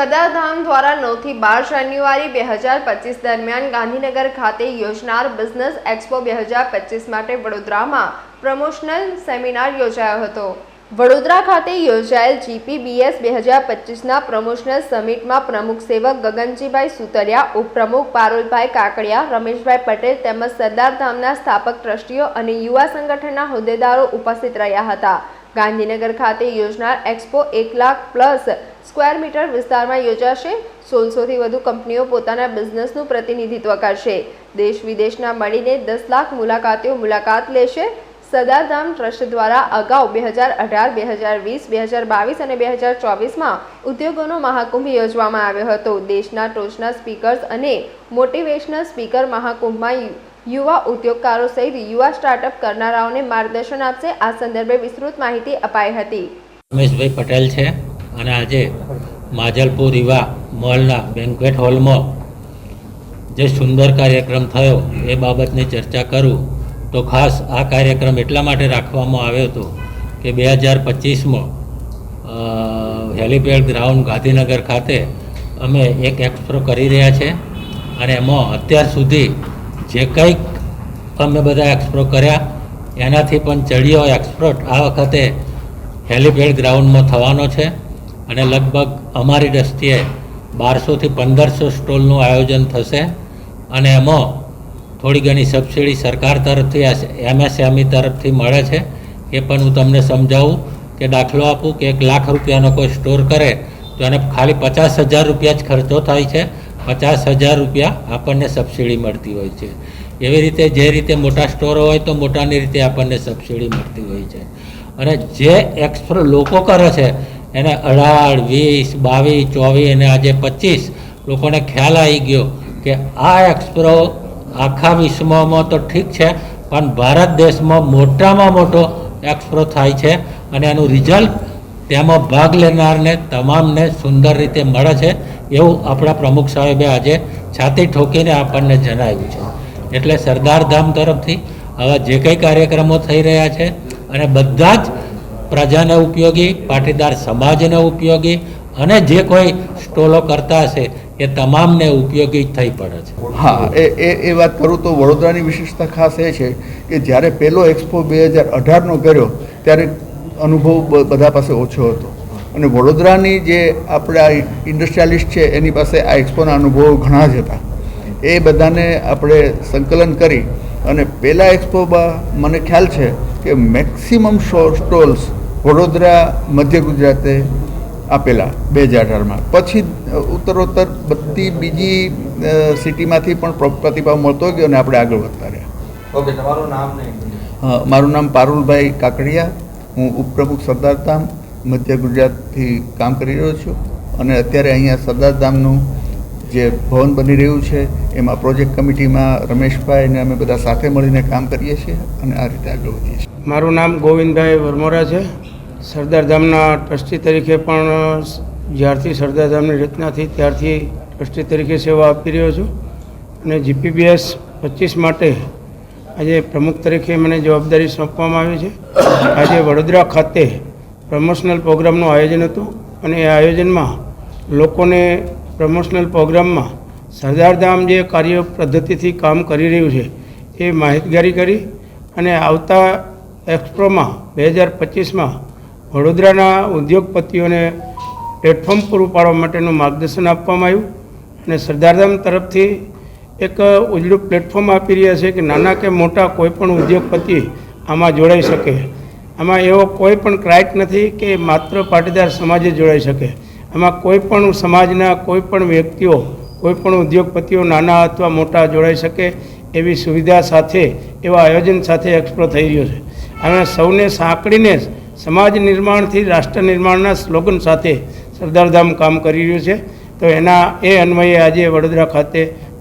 સદાધામ દ્વારા નવથી બાર જાન્યુઆરી બે હજાર પચીસ દરમિયાન ગાંધીનગર ખાતે યોજનાર બિઝનેસ એક્સપો બે હજાર પચીસ માટે વડોદરામાં પ્રમોશનલ સેમિનાર યોજાયો હતો. વડોદરા ખાતે યોજાયેલ જીપીબીએસ બે હજાર પચીસના પ્રમોશનલ સમિટમાં પ્રમુખ સેવક ગગનજીભાઈ સુતરિયા, ઉપપ્રમુખ પારુલભાઈ કાકડિયા, રમેશભાઈ પટેલ તેમજ સરદારધામના સ્થાપક ટ્રસ્ટીઓ અને યુવા સંગઠનના હોદ્દેદારો ઉપસ્થિત રહ્યા હતા. ગાંધીનગર ખાતે યોજનાર એક્સપો એક લાખ પ્લસ સ્ક્વેર મીટર વિસ્તારમાં યોજાશે. સોળસોથી વધુ કંપનીઓ પોતાના બિઝનેસનું પ્રતિનિધિત્વ કરશે. દેશ વિદેશના મળીને દસ લાખ મુલાકાતીઓ મુલાકાત લેશે. સદાધામ ટ્રસ્ટ દ્વારા અગાઉ બે હજાર અઢાર, બે હજાર વીસ, બે હજાર બાવીસ અને બે હજાર ચોવીસમાં ઉદ્યોગોનો મહાકુંભ યોજવામાં આવ્યો હતો. દેશના ટોચના સ્પીકર્સ અને મોટિવેશનલ સ્પીકર મહાકુંભમાં યુવા ઉદ્યોગકારો સહિત યુવા સ્ટાર્ટઅપ કરનારાઓને માર્ગદર્શન આપશે. આ સંદર્ભે વિસ્તૃત માહિતી અપાઈ હતી. રમેશભાઈ પટેલ છે અને આજે માજલપુર યુવા મોલના બેન્ક્વેટ હોલમાં જે સુંદર કાર્યક્રમ થયો એ બાબતની ચર્ચા કરું તો ખાસ આ કાર્યક્રમ એટલા માટે રાખવામાં આવ્યો હતો કે બે હજાર પચીસમાં હેલિપેડ ગ્રાઉન્ડ ગાંધીનગર ખાતે અમે એક એક્સપ્રો કરી રહ્યા છે અને એમાં અત્યાર સુધી જે કંઈક અમે બધા એક્સપ્રો કર્યા, એનાથી પણ ચડિયો એક્સપ્રોટ આ વખતે હેલિપેડ ગ્રાઉન્ડમાં થવાનો છે અને લગભગ અમારી દ્રષ્ટિએ બારસોથી પંદરસો સ્ટોલનું આયોજન થશે અને એમાં થોડી ઘણી સબસિડી સરકાર તરફથી એમએસએમઈ તરફથી મળે છે. એ પણ હું તમને સમજાવું કે દાખલો આપું કે એક લાખ રૂપિયાનો કોઈ સ્ટોર કરે તો એને ખાલી પચાસ હજાર રૂપિયા જ ખર્ચો થાય છે. પચાસ હજાર રૂપિયા આપણને સબસિડી મળતી હોય છે. એવી રીતે જે રીતે મોટા સ્ટોરો હોય તો મોટાની રીતે આપણને સબસિડી મળતી હોય છે. અને જે એક્સપ્રો લોકો કરે છે, એને અઢાર, વીસ, બાવીસ, ચોવીસ અને આજે પચીસ લોકોને ખ્યાલ આવી ગયો કે આ એક્સપ્રો આખા વિશ્વમાં તો ઠીક છે, પણ ભારત દેશમાં મોટામાં મોટો એક્સપ્રો થાય છે અને એનું રિઝલ્ટ તેમાં ભાગ લેનારને તમામને સુંદર રીતે મળે છે એવું આપણા પ્રમુખ સાહેબે આજે છાતી ઠોકીને આપણને જણાવ્યું છે. એટલે સરદાર ધામ તરફથી આવા જે કંઈ કાર્યક્રમો થઈ રહ્યા છે અને બધા જ પ્રજાને ઉપયોગી, પાટીદાર સમાજને ઉપયોગી અને જે કોઈ સ્ટોલો કરતા હશે એ તમામને ઉપયોગી થઈ પડે છે. હા, એ એ વાત કરું તો વડોદરાની વિશેષતા ખાસ એ છે કે જ્યારે પહેલો એક્સપો બે હજાર અઢારનો કર્યો, ત્યારે અનુભવ બધા પાસે ઓછો હતો. અને વડોદરાની જે આપણા ઇન્ડસ્ટ્રિયાલિસ્ટ છે એની પાસે આ એક્સપોના અનુભવો ઘણા જ હતા. એ બધાને આપણે સંકલન કરી અને પહેલા એક્સપોમાં મને ખ્યાલ છે કે મેક્સિમમ શો સ્ટોલ્સ વડોદરા મધ્ય ગુજરાતે આપેલા બે હજાર અઢારમાં. પછી ઉત્તરોત્તર બધી બીજી સિટીમાંથી પણ પ્રતિભાવ મળતો ગયો અને આપણે આગળ વધતા રહ્યા. ઓકે તમારું નામ મારું નામ પારુલભાઈ કાકડિયા. હું ઉપપ્રમુખ સરદારધામ મધ્ય ગુજરાતથી કામ કરી રહ્યો છું અને અત્યારે અહીંયા સરદારધામનું જે ભવન બની રહ્યું છે, એમાં પ્રોજેક્ટ કમિટીમાં રમેશભાઈને અમે બધા સાથે મળીને કામ કરીએ છીએ અને આ રીતે આગળ વધીએ છીએ. મારું નામ ગોવિંદભાઈ વરમોરા છે. સરદારધામના ટ્રસ્ટી તરીકે પણ, જ્યારથી સરદારધામની રચના થઈ ત્યારથી ટ્રસ્ટી તરીકે સેવા આપી રહ્યો છું. અને જીપીબીએસ પચીસ માટે આજે પ્રમુખ તરીકે મને જવાબદારી સોંપવામાં આવી છે. આજે વડોદરા ખાતે પ્રમોશનલ પ્રોગ્રામનું આયોજન હતું અને એ આયોજનમાં લોકોને પ્રમોશનલ પ્રોગ્રામમાં સરદારધામ જે કાર્ય પદ્ધતિથી કામ કરી રહ્યું છે, એ માહિતગારી કરી અને આવતા એક્સપ્રોમાં બે હજાર પચીસમાં વડોદરાના ઉદ્યોગપતિઓને પ્લેટફોર્મ પૂરું પાડવા માટેનું માર્ગદર્શન આપવામાં આવ્યું અને સરદારધામ તરફથી એક ઉજળું પ્લેટફોર્મ આપી રહ્યા છે કે નાના કે મોટા કોઈ પણ ઉદ્યોગપતિ આમાં જોડાઈ શકે. આમાં એવો કોઈ પણ ક્રાઇટ નથી કે માત્ર પાટીદાર સમાજ જોડાઈ શકે. આમાં કોઈ પણ સમાજના કોઈ પણ વ્યક્તિઓ, કોઈ પણ ઉદ્યોગપતિઓ નાના અથવા મોટા જોડાઈ શકે એવી સુવિધા સાથે, એવા આયોજન સાથે એક્સપ્લો થઈ રહ્યો છે. અને સૌને સાંકળીને જ સમાજ નિર્માણથી રાષ્ટ્ર નિર્માણના સ્લોગન સાથે સરદારધામ કામ કરી રહ્યું છે. તો એના એ અન્વયે આજે વડોદરા ખાતે